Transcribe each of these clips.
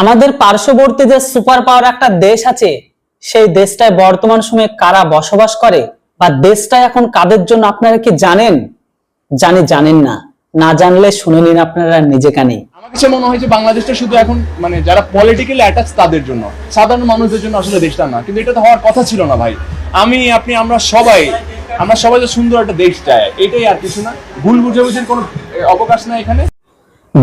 আমাদের পার্শ্ববর্তী যে সুপার পাওয়ার একটা দেশ আছে, সেই দেশটায় বর্তমান সময়ে কারা বসবাস করে বা দেশটা এখন কাদের জন্য আপনারা কি জানেন? জানি, জানেন না। না জানলে শুনে নিন আপনারা নিজে কানে। আমার কাছে মনে হয় যে বাংলাদেশটা শুধু এখন মানে যারা পলিটিক্যাল অ্যাটাচ তাদের জন্য, সাধারণ মানুষদের জন্য আসলে দেশটা না, কিন্তু এটা তো হওয়ার কথা ছিল না ভাই। আমি, আপনি, আমরা সবাই আমরা সবাই যে সুন্দর একটা দেশ চাই, এটাই আর কিছু না। ভুল বুঝে বুঝাবুঝির কোনো অবকাশ নাই এখানে।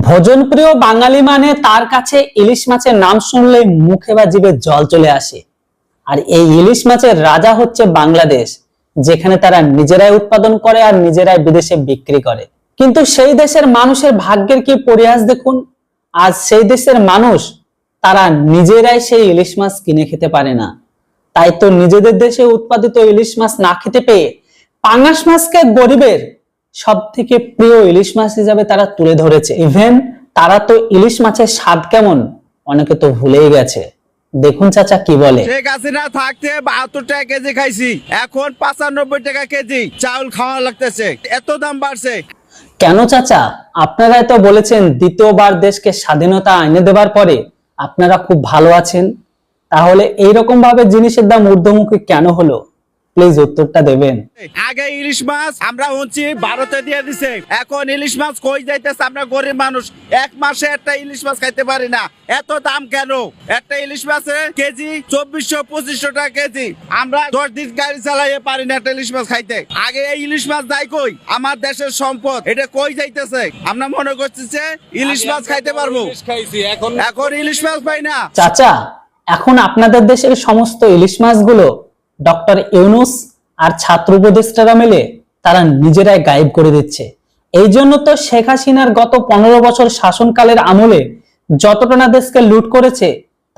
ভোজনপ্রিয় বাঙালি মানে তার কাছে ইলিশ মাছের নাম শুনলে মুখে বা জিভে জল চলে আসে। আর এই ইলিশ মাছের রাজা হচ্ছে বাংলাদেশ, যেখানে তারা নিজেরাই উৎপাদন করে আর নিজেরাই বিদেশে বিক্রি করে। কিন্তু সেই দেশের মানুষের ভাগ্যের কি পরিহাস দেখুন? আজ সেই দেশের মানুষ, তারা নিজেরাই সেই ইলিশ মাছ কিনে খেতে পারে না। তাই তো নিজেদের দেশে উৎপাদিত ইলিশ মাছ না খেতে পেয়ে পাঙ্গাস মাছকে গরিবের সব থেকে প্রিয় ইলিশ মাছ হিসাবে তারা তুলে ধরেছে। ইভেন তারা তো ইলিশ মাছের স্বাদ কেমন? অনেকে তো ভুলেই গেছে। দেখুন চাচা কি বলে। শেখ হাসিনা থাকতে বাহাত্তর টাকা কেজি খাইছি। এখন পাঁচানব্বই টাকা কেজি চাউল খাওয়া লাগতেছে। এত দাম বাড়ছে। কেন চাচা? আপনারাই তো বলেছেন দ্বিতীয়বার দেশকে স্বাধীনতা এনে দেবার পরে আপনারা খুব ভালো আছেন। তাহলে এইরকম ভাবে জিনিসের দাম ঊর্ধ্বমুখী কেন হলো? প্লিজ উত্তরটা দেবেন। আগে ইলিশ মাছ আমরা হচ্ছি ভারতে দিয়ে দিছে। এখন ইলিশ মাছ কই যাইতেছে? আমরা গরিব মানুষ। এক মাসে একটা ইলিশ মাছ খাইতে পারি না। এত দাম কেন? একটা ইলিশ মাছের কেজি চব্বিশশো পঁচিশশো টাকা কেজি। আমরা দশ দিন গাড়ি চালাইয়ে পারি না একটা ইলিশ মাছ খাইতে। আগে এই ইলিশ মাছ যাই কই? আমার দেশের সম্পদ। এটা কই যাইতেছে? আমরা মনে করছি যে ইলিশ মাছ খাইতে পারব। এখন ইলিশ মাছ পাই না। চাচা এখন আপনাদের দেশের সমস্ত ইলিশ মাছগুলো ডক্টর ইউনুস আর ছাত্র উপদেষ্টারা মেলে তারা নিজেরাই গায়েব করে দিচ্ছে। এই জন্য তো শেখ হাসিনার গত পনেরো বছর শাসনকালের আমলে যতটা না দেশকে লুট করেছে,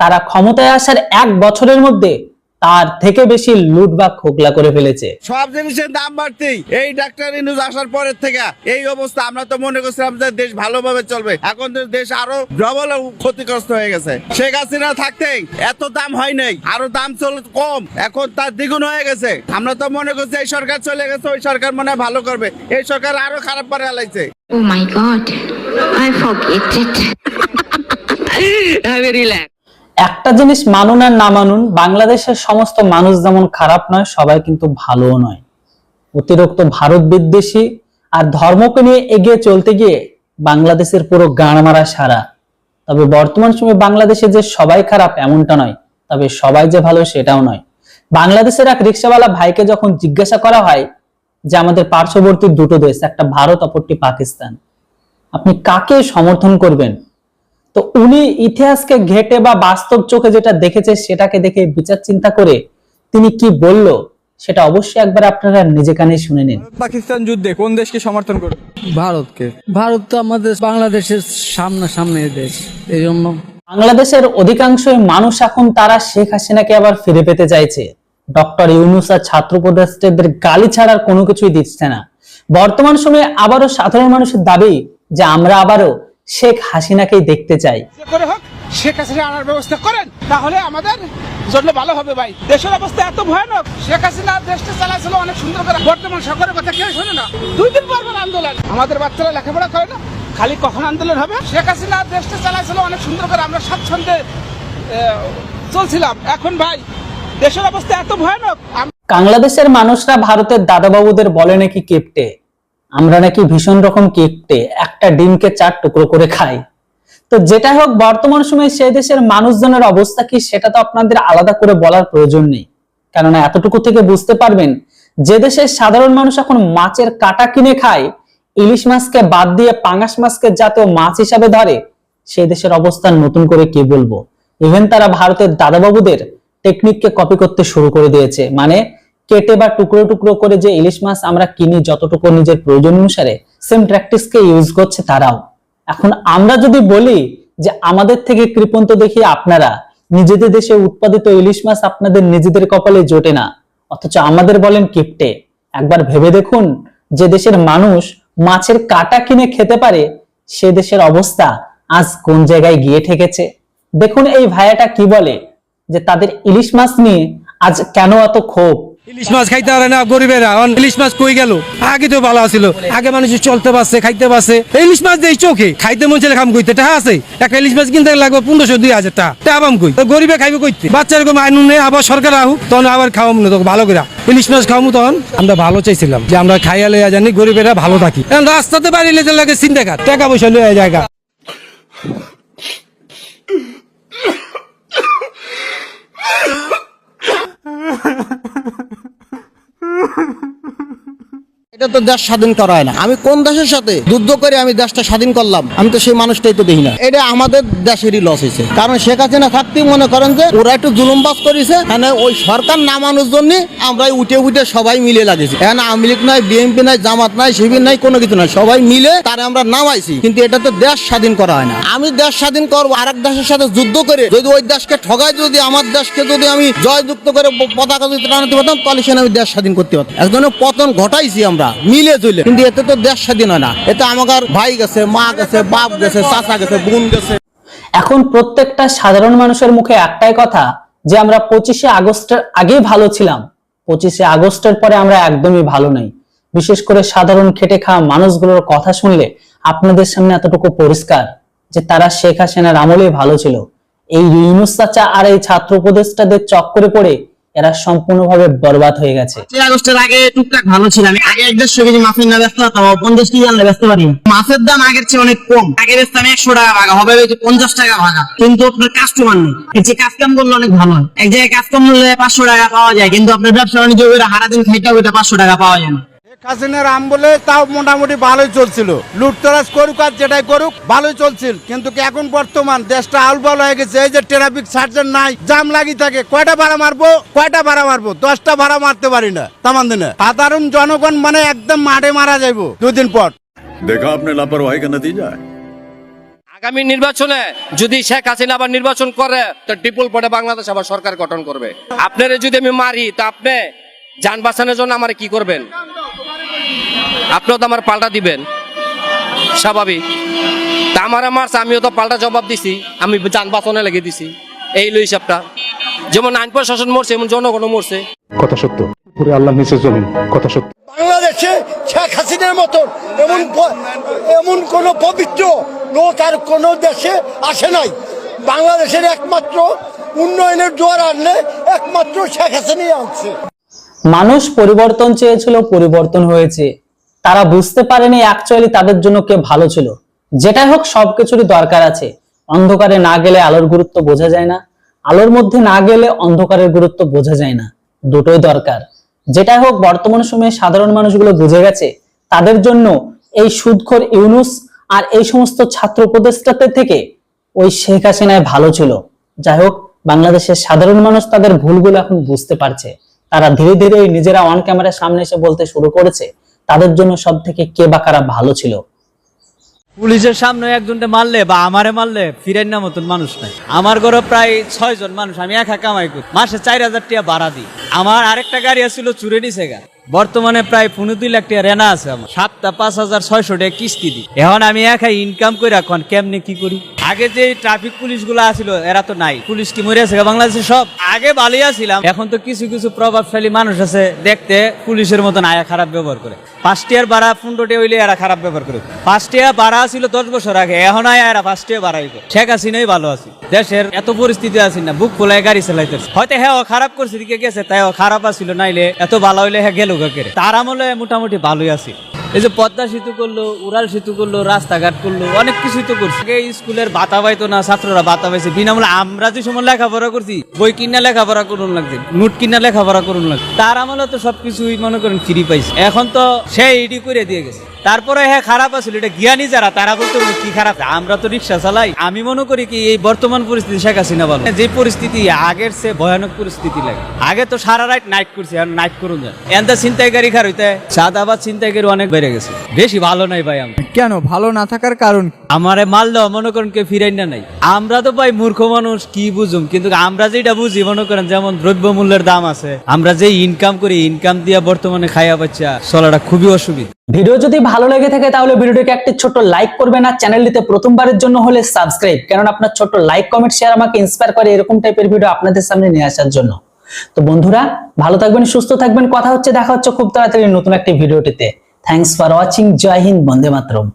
তারা ক্ষমতায় আসার এক বছরের মধ্যে তার থেকে বেশি লুট বা খোকলা করে ফেলেছে। সব জিনিসের দাম বাড়তি এই ডাক্তার নিউজ আসার পরের থেকে এই অবস্থা। আমরা তো মনে করছিলাম যে দেশ ভালোভাবে চলবে। এখন তো দেশ আরও ডবল ক্ষতিগ্রস্ত হয়ে গেছে। শেখ হাসিনা থাকতে এত দাম হয় নাই। আরও দাম চল কম। এখন তার দ্বিগুণ হয়ে গেছে। আমরা তো মনে করছি এই সরকার চলে গেছে ওই সরকার মনে হয় ভালো করবে। এই সরকার আরও খারাপ করে হালাইছে Oh my god, I forget it. I will relax. একটা জিনিস মানুন আর না মানুন, বাংলাদেশের সমস্ত মানুষ যেমন খারাপ নয়, সবাই কিন্তু ভালোও নয়। অতিরিক্ত ভারত বিদ্বেষী আর ধর্মকে নিয়ে এগিয়ে চলতে গিয়ে বাংলাদেশের পুরো গান মারা সারা। তবে বর্তমান সময়ে বাংলাদেশে যে সবাই খারাপ এমনটা নয়, তবে সবাই যে ভালো সেটাও নয়। বাংলাদেশের এক রিক্সাওয়ালা ভাইকে যখন জিজ্ঞাসা করা হয় যে আমাদের পার্শ্ববর্তী দুটো দেশ, একটা ভারত, অপরটি পাকিস্তান, আপনি কাকে সমর্থন করবেন? তো উনি ইতিহাসকে ঘেটে বা বাস্তব চোখে যেটা দেখেছে সেটাকে দেখে বিচার চিন্তা করে তিনি কি বলল সেটা অবশ্যই একবার আপনারা নিজে কানে শুনে নিন। পাকিস্তান যুদ্ধে কোন দেশকে সমর্থন করবে? ভারতকে। ভারত তো আমাদের বাংলাদেশের সামনা সামনে দেশ এই জন্য। বাংলাদেশের অধিকাংশ মানুষ এখন তারা শেখ হাসিনাকে আবার ফিরে পেতে চাইছে। ডক্টর ইউনুস আর ছাত্র উপদেষ্টাদের গালি ছাড়ার কোনো কিছুই দিচ্ছে না। বর্তমান সময়ে আবারও সাধারণ মানুষের দাবি যে আমরা আবারও শেখ হাসিনাকেই দেখতে চাই। করে হোক শেখ হাসিনা আনার ব্যবস্থা করেন তাহলে আমাদের জন্য ভালো হবে ভাই। দেশের অবস্থা এত ভয়ানক শেখ হাসিনা দেশটা চালাচ্ছিল অনেক সুন্দর করে। বর্তমান সরকারের কথা কেউ শোনে না। দুই দিন পর আন্দোলন। আমাদের বাচ্চারা লেখাপড়া করে না খালি কখন আন্দোলন হবে? শেখ হাসিনা দেশটা চালাচ্ছিল অনেক সুন্দর করে আমরা স্বাচ্ছন্দ্যে চলছিলাম। এখন ভাই দেশের অবস্থা এত ভয়ানক বাংলাদেশের মানুষরা ভারতের দাদাবাবুদের বলে নাকি কেপটে? আমরা নাকি ভীষণ রকম কেপটে একটা ডিমকে চার টুকরো করে খাই। তো যেটা হোক, বর্তমান সময়ে সেই দেশের মানুষজনের অবস্থা কি সেটা তো আপনাদের আলাদা করে বলার প্রয়োজন নেই। কেননা এতটুকু থেকে বুঝতে পারবেন, যে দেশের সাধারণ মানুষ এখন মাছের কাটা কিনে খায়, ইলিশ মাছকে বাদ দিয়ে পাঙ্গাস মাছকে জাতীয় মাছ হিসাবে ধরে, সেই দেশের অবস্থান নতুন করে কি বলব? ইভেন তারা ভারতের দাদাবাবুদের টেকনিককে কপি করতে শুরু করে দিয়েছে। মানে কেটে বা টুকরো টুকরো করে যে ইলিশ মাছ আমরা কিনি যতটুকু নিজের প্রয়োজন অনুসারে সেম প্র্যাকটিসকে ইউজ করছে তারাও। এখন আমরা যদি বলি যে আমাদের থেকে কৃপন্ত দেখি আপনারা, নিজেদের দেশে উৎপাদিত ইলিশ মাছ আপনাদের নিজেদের কপালে জোটে না, অথচ আমাদের বলেন কিপটে। একবার ভেবে দেখুন, যে দেশের মানুষ মাছের কাটা কিনে খেতে পারে, সে দেশের অবস্থা আজ কোন জায়গায় গিয়ে ঠেকেছে? দেখুন এই ভাইয়াটা কি বলে, যে তাদের ইলিশ মাছ নিয়ে আজ কেন এত ক্ষোভ? ইলিশ মাছ খাইতে পারে না গরিবেরা। ইলিশ মাছ কই গেল? আগে তো ভালো ছিল আগে মানুষ চলতে পারছে, খাইতে পারছে। ইলিশ মাছ দেই চোখে। খাইতে মন ছেলে খাম কইতে টাকা আছে। একটা ইলিশ মাছ কিনতে লাগবে পনেরোশো, দুই হাজার টাকা। আবাম কই? গরিবে খাইবে কইতে বাচ্চার এরকম আইন নেই আবার সরকার আহুক, তখন আবার খাওয়াম না তখন ভালো করে। ইলিশ মাছ খাওয়ামু তখন। আমরা ভালো চাইছিলাম যে আমরা খাইয়া লইয়া জানি গরিবেরা ভালো থাকি। রাস্তাতে বাড়ি লেতে লাগে চিন্তা কার টাকা পয়সা লইয়া জায়গা এটা তো দেশ স্বাধীন করা না। আমি কোন দেশের সাথে যুদ্ধ করে আমি দেশটা স্বাধীন করলাম? আমি তো সেই মানুষটাই তো দেখি না। এটা আমাদের দেশেরই লস হয়েছে। কারণ শেখ হাসিনা থাকতেই মনে করেন যে ওরা একটু জুলুমবাজ করেছে মানে ওই সরকার নামানোর জন্য আমরা উঠে উঠে সবাই মিলে লাগেছি। এখানে আওয়ামী লীগ নাই, বিএনপি নাই, জামাত নাই, শিবির নাই, কোনো কিছু নাই, সবাই মিলে তারা আমরা নামাইছি। কিন্তু এটা তো দেশ স্বাধীন করা হয় না। আমি দেশ স্বাধীন করব আর এক দেশের সাথে যুদ্ধ করে যদি ওই দেশকে ঠগাই, যদি আমার দেশকে যদি আমি জয়যুক্ত করে পতাকা যদি টানাতে পারতাম, তাহলে সেখানে আমি দেশ স্বাধীন করতে পারতাম। এক ধরনের পতন ঘটাইছি আমরা। মিলে চলে কিন্তু এতে তো দেশ স্বাধীন হয় না। এতে আমার ভাই গেছে, মা গেছে, বাপ গেছে, চাচা গেছে, বোন গেছে। এখন প্রত্যেকটা সাধারণ মানুষের মুখে একটাই কথা, যে আমরা পঁচিশে আগস্টের আগেই ভালো ছিলাম। পঁচিশে আগস্টের পরে আমরা একদমই ভালো নাই। বিশেষ করে সাধারণ খেটে খাওয়া মানুষগুলোর কথা শুনলে আপনাদের সামনে এতটুকু পরিষ্কার, যে তারা শেখ হাসিনার আমলেই ভালো ছিল। এই ইউনুস চাচা আর এই ছাত্র উপদেষ্টাদের চক্করে পড়ে এরা সম্পূর্ণভাবে বরবাদ হয়ে গেছে। আগে এক কেজি মাছের মাছের দাম আগের চেয়ে অনেক কম। একশো টাকা ভাগা, হবে পঞ্চাশ টাকা ভাগা। কিন্তু আপনার কাস্টমার নেই। করলে অনেক ভালো এক জায়গায় কাজ পাঁচশো টাকা পাওয়া যায়, কিন্তু আপনার ব্যবসা বাণিজ্য হারা দিন খাইতে হবে পাঁচশো টাকা পাওয়া যায় না। খাসিনের আম বলে তাও মোটামুটি ভালোই চলছিল। লুটতরাজ করুক আর যেটাই করুক ভালোই চলছিল। কিন্তু এখন বর্তমান দেশটা আলবাল হয়ে গেছে এই যে ট্রাফিক সার্জন নাই জাম লাগি থাকে। কয়টা ভাড়া মারবো? কয়টা ভাড়া মারবো? দশটা ভাড়া মারতে পারি না তামান দিনে। সাধারণ জনগণ মানে একদম মাঠে মারা যাইব দুদিন পর। দেখা আপনি লাপরওয়াহি দিয়ে যায়? আগামী নির্বাচনে যদি শেখ হাসিনা আবার নির্বাচন করে তো ডিপুল পটে বাংলাদেশ আবার সরকার গঠন করবে। আপনারা যদি আমি মারি তা আপনি যান বাঁচানোর জন্য আমার কি করবেন? আপনিও তো আমার পাল্টা দিবেন। স্বাভাবিক। তা আমার মারছে আমিও তো পাল্টা জবাব দিছি। আমি যান বাঁচানো লেগে দিছি। এই লো হিসাবটা। যেমন আইন প্রশাসন মরছে এমন জনগণও মরছে। কথা সত্য। পুরো আল্লাহ নিচে জমিন। কথা সত্য। বাংলাদেশে শেখ হাসিনার মতন এমন এমন কোন পবিত্র লোক আর কোন দেশে আসে নাই। বাংলাদেশের একমাত্র উন্নয়নের জোয়ার আনলে একমাত্র শেখ হাসিনাই আনছে। মানুষ পরিবর্তন চেয়েছিল পরিবর্তন হয়েছে। তারা বুঝতে পারেনি অ্যাকচুয়ালি তাদের জন্য কে ভালো ছিল। যেটাই হোক, সবকিছুরই দরকার আছে। অন্ধকারে না গেলে আলোর গুরুত্ব বোঝা যায় না। আলোর মধ্যে না গেলে অন্ধকারের গুরুত্ব বোঝা যায় না। দুটোই দরকার। যেটাই হোক, বর্তমান সময়ে সাধারণ মানুষগুলো বুঝে গেছে, তাদের জন্য এই সুদখোর ইউনুস আর এই সমস্ত ছাত্র উপদেষ্টাদের থেকে ওই শেখ হাসিনায় ভালো ছিল। যাই হোক, বাংলাদেশের সাধারণ মানুষ তাদের ভুলগুলো এখন বুঝতে পারছে। তারা ধীরে ধীরে নিজেরা অন ক্যামেরার সামনে এসে বলতে শুরু করেছে তাদের জন্য সব থেকে কে বা কারা ভালো ছিল? পুলিশের সামনে একজনটা মারলে বা আমারে মারলে ফিরেন না মতন মানুষ নাই। আমার ঘরে প্রায় ছয় জন মানুষ, আমি একা কামাই করি। মাসে চার হাজার টাকা ভাড়া দিই। আমার আরেকটা গাড়ি আসছিল চুরে নিছে গা বর্তমানে প্রায় পনেরো দুই লাখ টাকা রেনা আছে আমার। সাতটা পাঁচ হাজার ছয়শো টাকা কিস্তি দিই। এখন আমি একা ইনকাম করে এখন কেমনে কি করি? আগে যে ট্রাফিক পুলিশগুলো আছিল, এরা তো নাই। পুলিশ কি মরে আছে বাংলাদেশে সব? আগে ভালোই আছিলাম। এখন তো কিছু কিছু প্রভাবশালী মানুষ আছে, দেখতে পুলিশের মতন আয়া খারাপ ব্যবহার করে। ফার্স্ট ইয়ার ভাড়া পনেরোটি হইলে এরা খারাপ ব্যবহার করে। ফার্স্ট ইয়ার ভাড়া ছিল দশ বছর আগে, এখন আয়া এরা ফার্স্ট ইয়ার ভাড়াই করে শেখ হাসিনাই ভালো আছে। দেশের এত পরিস্থিতি আছে না, বুক খোলায় গাড়ি চালাইতেছে। হয়তো হ্যাঁ খারাপ করছে, দিকে গেছে, তাই খারাপ আছিল, নাইলে এত ভালো হইলে হ্যাঁ গেল। কেড়ে তার আমলে মোটামুটি ভালোই আছে এই যে পদ্মা সেতু করল, উড়াল সেতু করল, রাস্তাঘাট করল, অনেক কিছুই তো করছে। আগে স্কুলের বাতা পাইতো না, ছাত্ররা বাতা পাইছে। বিনামূল্যে আমরা যে সময় লেখাপড়া করছি, বই কিনা লেখাপড়া করুন লাগছে, নোট কিনা লেখাপড়া করুন লাগছে। তার আমলে তো সবকিছুই মনে করেন ফ্রি পাইছে। এখন তো সে ইডি করে দিয়ে গেছে। তারপরে হ্যাঁ খারাপ আছিল এটা জ্ঞানী যারা, তারা বলতে কি খারাপ। আমরা তো রিক্সা চালাই। আমি মনে করি কি, এই বর্তমান পরিস্থিতি শেখ হাসিনা ভালো। যে পরিস্থিতি, আগের সে ভয়ানক পরিস্থিতি লাগে। আগে তো সারা রাত নাইট করছি নাইট করুন যায়। এনতা ছিনতাইকারী খার হইতে, সাদাবাদ ছিনতাইকারী অনেক বেড়ে গেছে। বেশি ভালো নাই ভাই আমি। কেন? ভালো না থাকার কারণ কি? আমারে মারলো মনে করেন কেউ ফিরাই না নাই। আমরা তো ভাই মূর্খ মানুষ কি বুঝুম? কিন্তু আমরা যেটা বুঝি মনে করেন যেমন দ্রব্য মূল্যের দাম আছে আমরা যে ইনকাম করি ইনকাম দিয়া বর্তমানে খাইয়া বাচ্চা চলাটা খুবই অসুবিধা। ভিডিও যদি ভালো লেগে থাকে তাহলে ভিডিওটিকে একটি ছোট লাইক করবেন আর চ্যানেলটিতে প্রথমবারের জন্য হলে সাবস্ক্রাইব কারণ আপনার ছোট লাইক কমেন্ট শেয়ার আমাকে ইন্সপায়ার করে এরকম টাইপের ভিডিও আপনাদের সামনে নিয়ে আসার জন্য। তো বন্ধুরা ভালো থাকবেন সুস্থ থাকবেন কথা হচ্ছে দেখা হচ্ছে খুব তাড়াতাড়ি নতুন একটি ভিডিওটিতে। Thanks for watching Jai Hind Vande Mataram